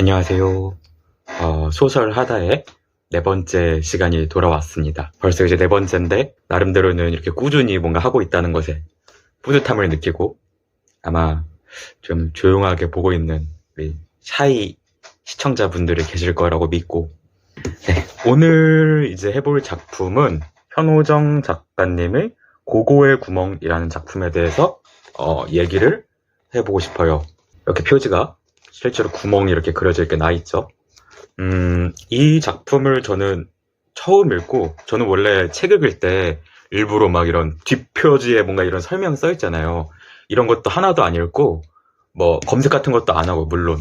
안녕하세요. 어, 소설 하다의 네 번째 시간이 돌아왔습니다. 벌써 이제 네 번째인데, 나름대로는 이렇게 꾸준히 뭔가 하고 있다는 것에 뿌듯함을 느끼고, 아마 좀 조용하게 보고 있는 우리 샤이 시청자분들이 계실 거라고 믿고, 네, 오늘 이제 해볼 작품은 현호정 작가님의 고고의 구멍이라는 작품에 대해서 어, 얘기를 해보고 싶어요. 이렇게 표지가 실제로 구멍이 이렇게 그려져 있게 나 있죠. 음, 이 작품을 저는 처음 읽고, 저는 원래 책 읽을 때 일부러 막 이런 뒷표지에 뭔가 이런 설명 써 있잖아요. 이런 것도 하나도 안 읽고, 뭐 검색 같은 것도 안 하고, 물론.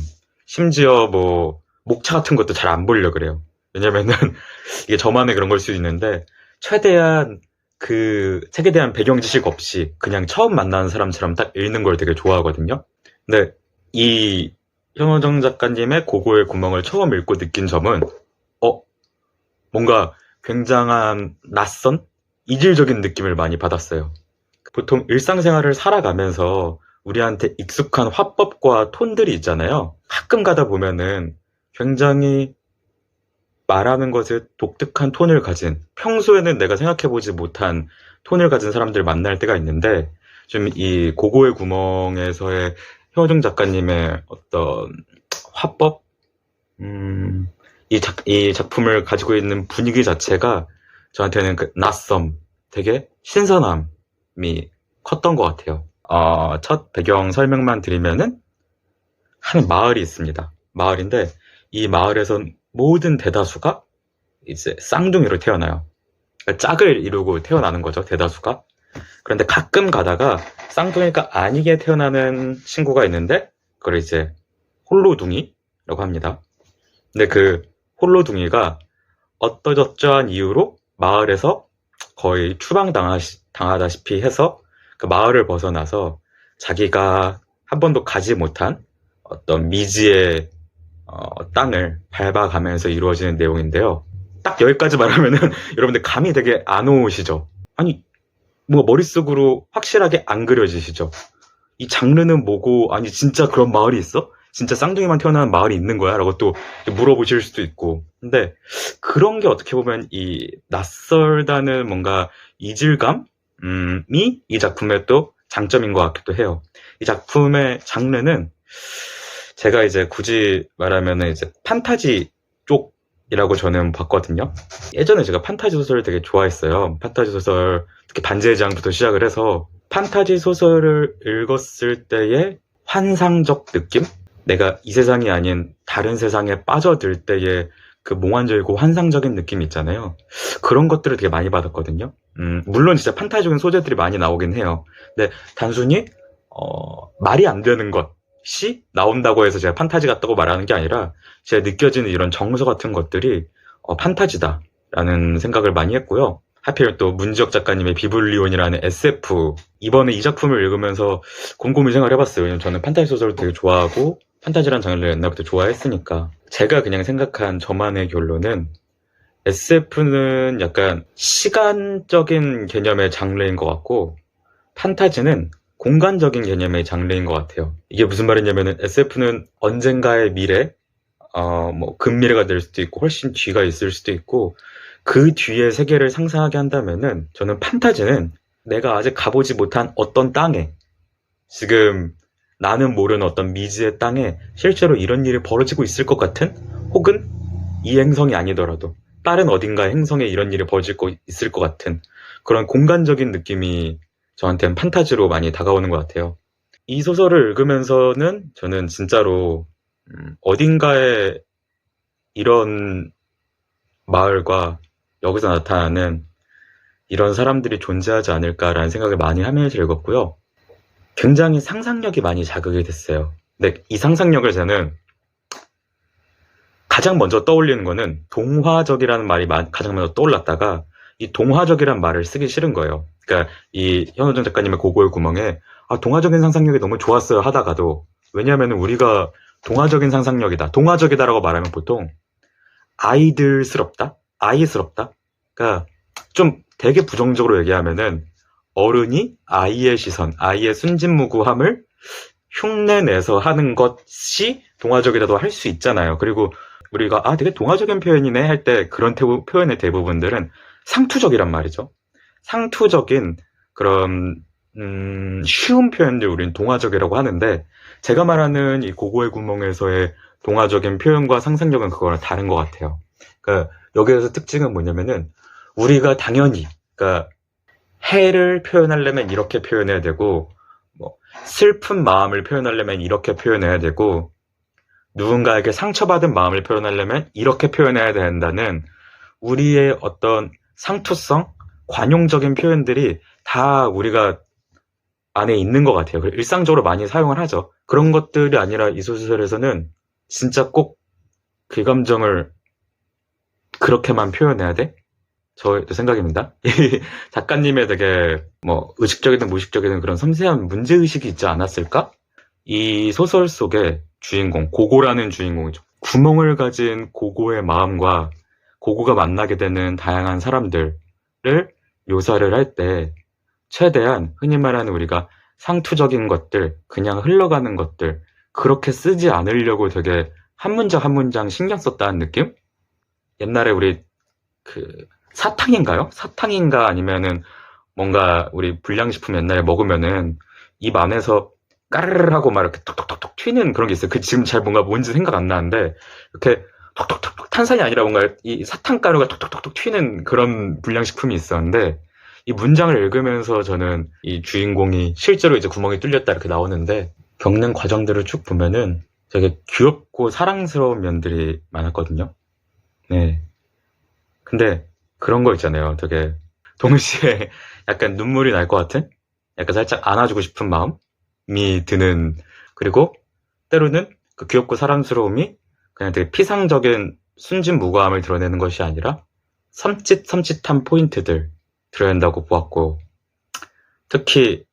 심지어 뭐 목차 같은 것도 잘 안 보려 그래요. 왜냐면은 이게 저만의 그런 걸수 있는데, 최대한 그 책에 대한 배경 지식 없이 그냥 처음 만나는 사람처럼 딱 읽는 걸 되게 좋아하거든요. 근데 이 현호정 작가님의 고고의 구멍을 처음 읽고 느낀 점은, 어, 뭔가 굉장한 낯선? 이질적인 느낌을 많이 받았어요. 보통 일상생활을 살아가면서 우리한테 익숙한 화법과 톤들이 있잖아요. 가끔 가다 보면은 굉장히 말하는 것에 독특한 톤을 가진, 평소에는 내가 생각해보지 못한 톤을 가진 사람들 만날 때가 있는데, 좀 이 고고의 구멍에서의 현호정 작가님의 어떤 화법, 음, 이, 작, 이 작품을 가지고 있는 분위기 자체가 저한테는 그 낯섦, 되게 신선함이 컸던 것 같아요. 어, 첫 배경 설명만 드리면은 한 마을이 있습니다. 마을인데 이 마을에선 모든 대다수가 이제 쌍둥이로 태어나요. 그러니까 짝을 이루고 태어나는 거죠, 대다수가. 그런데 가끔 가다가 쌍둥이가 아니게 태어나는 친구가 있는데 그걸 이제 홀로둥이라고 합니다. 근데 그 홀로둥이가 어떠저떠한 이유로 마을에서 거의 추방당하다시피 해서 그 마을을 벗어나서 자기가 한 번도 가지 못한 어떤 미지의 어, 땅을 밟아가면서 이루어지는 내용인데요. 딱 여기까지 말하면은 여러분들 감이 되게 안 오시죠? 아니, 뭐 머릿속으로 확실하게 안 그려지시죠? 이 장르는 뭐고, 아니, 진짜 그런 마을이 있어? 진짜 쌍둥이만 태어나는 마을이 있는 거야? 라고 또 물어보실 수도 있고. 근데 그런 게 어떻게 보면 이 낯설다는 뭔가 이질감이 이 작품의 또 장점인 것 같기도 해요. 이 작품의 장르는 제가 이제 굳이 말하면은 이제 판타지 쪽 이라고 저는 봤거든요. 예전에 제가 판타지 소설을 되게 좋아했어요. 판타지 소설, 특히 반지의 제왕부터 시작을 해서 판타지 소설을 읽었을 때의 환상적 느낌? 내가 이 세상이 아닌 다른 세상에 빠져들 때의 그 몽환적이고 환상적인 느낌 있잖아요. 그런 것들을 되게 많이 받았거든요. 음, 물론 진짜 판타지적인 소재들이 많이 나오긴 해요. 근데 단순히 어, 말이 안 되는 것 이 나온다고 해서 제가 판타지 같다고 말하는 게 아니라 제가 느껴지는 이런 정서 같은 것들이 어, 판타지다라는 생각을 많이 했고요. 하필 또 문지혁 작가님의 비블리온이라는 SF 이번에 이 작품을 읽으면서 곰곰이 생각을 해봤어요. 왜냐면 저는 판타지 소설을 되게 좋아하고 판타지란 장르를 옛날부터 좋아했으니까 제가 그냥 생각한 저만의 결론은 SF는 약간 시간적인 개념의 장르인 것 같고 판타지는 공간적인 개념의 장르인 것 같아요. 이게 무슨 말이냐면은 SF는 언젠가의 미래, 어, 뭐, 근미래가 될 수도 있고, 훨씬 뒤가 있을 수도 있고, 그 뒤의 세계를 상상하게 한다면은, 저는 판타지는 내가 아직 가보지 못한 어떤 땅에, 지금 나는 모르는 어떤 미지의 땅에 실제로 이런 일이 벌어지고 있을 것 같은, 혹은 이 행성이 아니더라도, 다른 어딘가의 행성에 이런 일이 벌어질 거 있을 것 같은, 그런 공간적인 느낌이 저한테는 판타지로 많이 다가오는 것 같아요. 이 소설을 읽으면서는 저는 진짜로 음, 어딘가에 이런 마을과 여기서 나타나는 이런 사람들이 존재하지 않을까라는 생각을 많이 하면서 읽었고요. 굉장히 상상력이 많이 자극이 됐어요. 근데 이 상상력을 저는 가장 먼저 떠올리는 거는 동화적이라는 말이 마- 가장 먼저 떠올랐다가 이 동화적이란 말을 쓰기 싫은 거예요. 그러니까 이 현호정 작가님의 고고의 구멍에 아 동화적인 상상력이 너무 좋았어요 하다가도 왜냐하면 우리가 동화적인 상상력이다, 동화적이다라고 말하면 보통 아이들스럽다, 아이스럽다. 그러니까 좀 되게 부정적으로 얘기하면은 어른이 아이의 시선, 아이의 순진무구함을 흉내 내서 하는 것이 동화적이라도 할 수 있잖아요. 그리고 우리가 아 되게 동화적인 표현이네 할 때 그런 대부- 표현의 대부분들은 상투적이란 말이죠. 상투적인 그런 음, 쉬운 표현들 우리는 동화적이라고 하는데 제가 말하는 이 고고의 구멍에서의 동화적인 표현과 상상력은 그거랑 다른 것 같아요. 그러니까 여기에서 특징은 뭐냐면은 우리가 당연히 그러니까 해를 표현하려면 이렇게 표현해야 되고 뭐 슬픈 마음을 표현하려면 이렇게 표현해야 되고 누군가에게 상처받은 마음을 표현하려면 이렇게 표현해야 된다는 우리의 어떤 상투성, 관용적인 표현들이 다 우리가 안에 있는 것 같아요. 그리고 일상적으로 많이 사용을 하죠. 그런 것들이 아니라 이 소설에서는 진짜 꼭 그 감정을 그렇게만 표현해야 돼? 저의 생각입니다. 이 작가님의 되게 뭐 의식적이든 무의식적이든 그런 섬세한 문제의식이 있지 않았을까? 이 소설 속의 주인공, 고고라는 주인공이죠. 구멍을 가진 고고의 마음과 고고가 만나게 되는 다양한 사람들을 묘사를 할 때 최대한 흔히 말하는 우리가 상투적인 것들, 그냥 흘러가는 것들, 그렇게 쓰지 않으려고 되게 한 문장 한 문장 신경 썼다는 느낌? 옛날에 우리 그 사탕인가요? 사탕인가 아니면은 뭔가 우리 불량식품 옛날에 먹으면은 입 안에서 까르르 하고 막 이렇게 톡톡톡톡 튀는 그런 게 있어요. 그 지금 잘 뭔가 뭔지 생각 안 나는데 이렇게 톡톡톡톡 탄산이 아니라 뭔가 이 사탕 가루가 톡톡톡톡 튀는 그런 불량식품이 있었는데 이 문장을 읽으면서 저는 이 주인공이 실제로 이제 구멍이 뚫렸다 이렇게 나오는데 겪는 과정들을 쭉 보면은 되게 귀엽고 사랑스러운 면들이 많았거든요. 네. 근데 그런 거 있잖아요. 되게 동시에 약간 눈물이 날 것 같은? 약간 살짝 안아주고 싶은 마음이 드는 그리고 때로는 그 귀엽고 사랑스러움이 그냥 되게 피상적인 순진무구함을 드러내는 것이 아니라 섬찟섬찟한 포인트들 드러낸다고 보았고 특히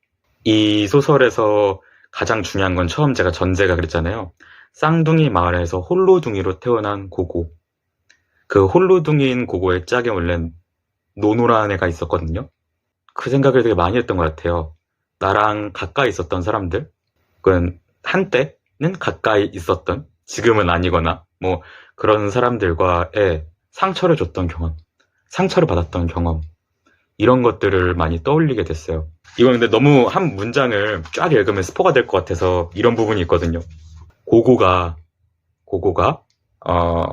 이 소설에서 가장 중요한 건 처음 제가 전제가 그랬잖아요. 쌍둥이 마을에서 홀로둥이로 태어난 고고. 그 홀로둥이인 고고의 짝에 원래 노노라는 애가 있었거든요. 그 생각을 되게 많이 했던 것 같아요. 나랑 가까이 있었던 사람들, 그건 한때는 가까이 있었던, 지금은 아니거나, 뭐, 그런 사람들과의 상처를 줬던 경험, 상처를 받았던 경험, 이런 것들을 많이 떠올리게 됐어요. 이건 근데 너무 한 문장을 쫙 읽으면 스포가 될 것 같아서 이런 부분이 있거든요. 고고가, 고고가, 어,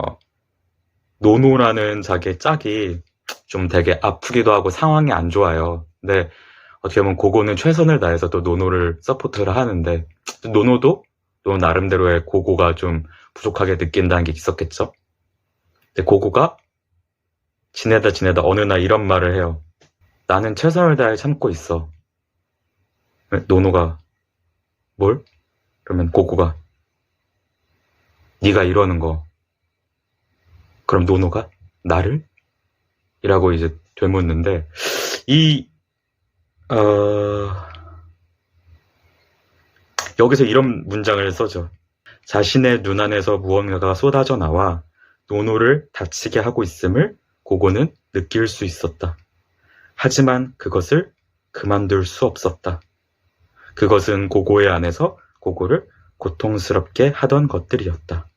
노노라는 자기의 짝이 좀 되게 아프기도 하고 상황이 안 좋아요. 근데 어떻게 보면 고고는 최선을 다해서 또 노노를 서포트를 하는데 노노도 또 나름대로의 고고가 좀 부족하게 느낀다는 게 있었겠죠. 근데 고고가 지내다 지내다 어느 날 이런 말을 해요. 나는 최선을 다해 참고 있어. 노노가 뭘? 그러면 고고가 네가 이러는 거 그럼 노노가 나를? 이라고 이제 되묻는데 이 어... 여기서 이런 문장을 써죠. 자신의 눈 안에서 무언가가 쏟아져 나와 노노를 다치게 하고 있음을 고고는 느낄 수 있었다. 하지만 그것을 그만둘 수 없었다. 그것은 고고의 안에서 고고를 고통스럽게 하던 것들이었다.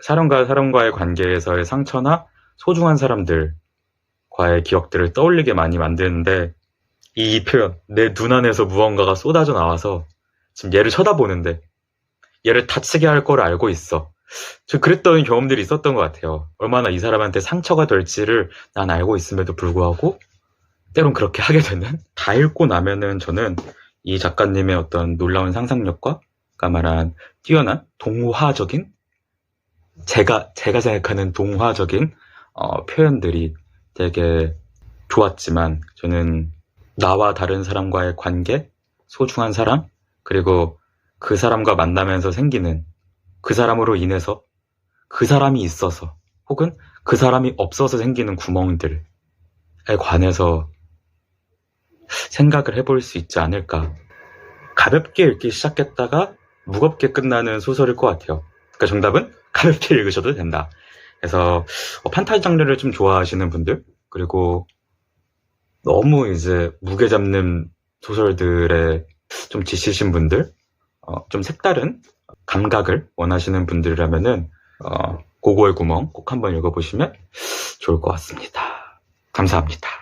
사람과 사람과의 관계에서의 상처나 소중한 사람들과의 기억들을 떠올리게 많이 만드는데 이 표현, 내 눈 안에서 무언가가 쏟아져 나와서 지금 얘를 쳐다보는데 얘를 다치게 할 걸 알고 있어. 저 그랬던 경험들이 있었던 것 같아요. 얼마나 이 사람한테 상처가 될지를 난 알고 있음에도 불구하고 때론 그렇게 하게 되는? 다 읽고 나면은 저는 이 작가님의 어떤 놀라운 상상력과 아까 말한 뛰어난 동화적인 제가 제가 생각하는 동화적인 어, 표현들이 되게 좋았지만 저는 나와 다른 사람과의 관계, 소중한 사람, 그리고 그 사람과 만나면서 생기는 그 사람으로 인해서 그 사람이 있어서 혹은 그 사람이 없어서 생기는 구멍들에 관해서 생각을 해볼 수 있지 않을까. 가볍게 읽기 시작했다가 무겁게 끝나는 소설일 것 같아요. 그러니까 정답은 가볍게 읽으셔도 된다. 그래서 어, 판타지 장르를 좀 좋아하시는 분들 그리고 너무 이제 무게 잡는 소설들에 좀 지치신 분들 어, 좀 색다른 감각을 원하시는 분들이라면은 어, 고고의 구멍 꼭 한번 읽어보시면 좋을 것 같습니다. 감사합니다.